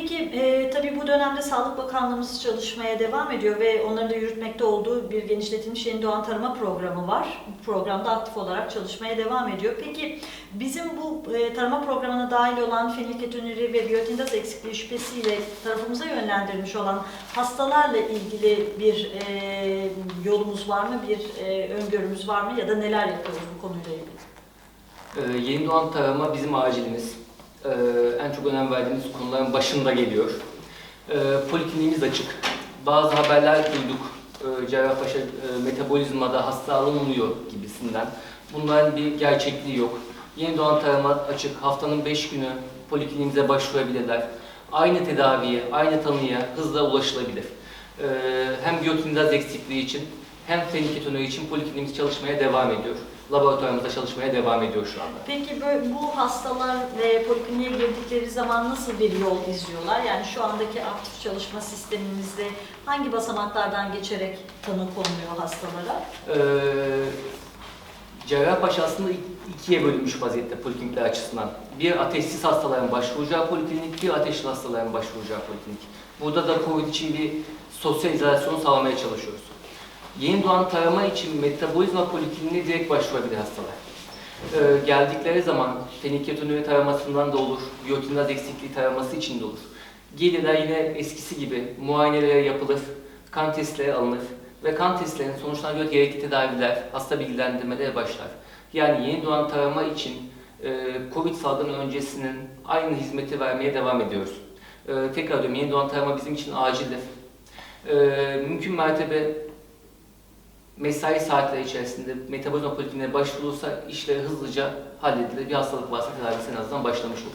Peki e, tabii bu dönemde Sağlık Bakanlığımız çalışmaya devam ediyor ve onların da yürütmekte olduğu bir genişletilmiş yeni doğan tarıma programı var. Bu programda aktif olarak çalışmaya devam ediyor. Peki bizim bu e, tarıma programına dahil olan fenilketonuri ve biyotindaz eksikliği şüphesiyle tarafımıza yönlendirilmiş olan hastalarla ilgili bir e, yolumuz var mı, bir e, öngörümüz var mı ya da neler yapıyoruz bu konuyla ilgili? Ee, yeni doğan tarama bizim acilimiz. Ee, en çok önem verdiğimiz konuların başında geliyor. Ee, polikliniğimiz açık. Bazı haberler duyduk. Ee, Cerrahpaşa e, metabolizmada hasta alınmıyor gibisinden. Bunların bir gerçekliği yok. Yeni doğan tarama açık. Haftanın 5 günü polikliniğimize başvurabilirler. Aynı tedaviye, aynı tanıya hızla ulaşılabilir. Ee, hem biyotindaz eksikliği için hem feniketonuri için polikliniğimiz çalışmaya devam ediyor. Laboratuvarımızda çalışmaya devam ediyor şu anda. Peki böyle bu hastalar ve polikliniğe girdikleri zaman nasıl bir yol izliyorlar? Yani şu andaki aktif çalışma sistemimizde hangi basamaklardan geçerek tanı konuluyor hastalara? Ee, Cerrahpaşa aslında ikiye bölünmüş vaziyette poliklinikler açısından. Bir ateşsiz hastaların başvuracağı poliklinik, bir ateşli hastaların başvuracağı poliklinik. Burada da COVID için bir sosyal izolasyon sağlamaya çalışıyoruz. Yeni doğan tarama için metabolizma polikliniğine direkt başvurabilir hastalar. Ee, geldikleri zaman feniketonuri taramasından da olur, biyotindaz eksikliği taraması için de olur. Gelirler yine eskisi gibi muayenelere yapılır, kan testleri alınır ve kan testlerinin sonuçlarına göre gerekli tedaviler, hasta bilgilendirmeleri başlar. Yani yeni doğan tarama için e, COVID salgını öncesinin aynı hizmeti vermeye devam ediyoruz. E, tekrar diyorum yeni doğan tarama bizim için acildir. E, mümkün mertebe mesai saatleri içerisinde metabolizma polikliniğine başvurulursa işleri hızlıca halledilir. Bir hastalık varsa tedavisi en azından başlamış olur.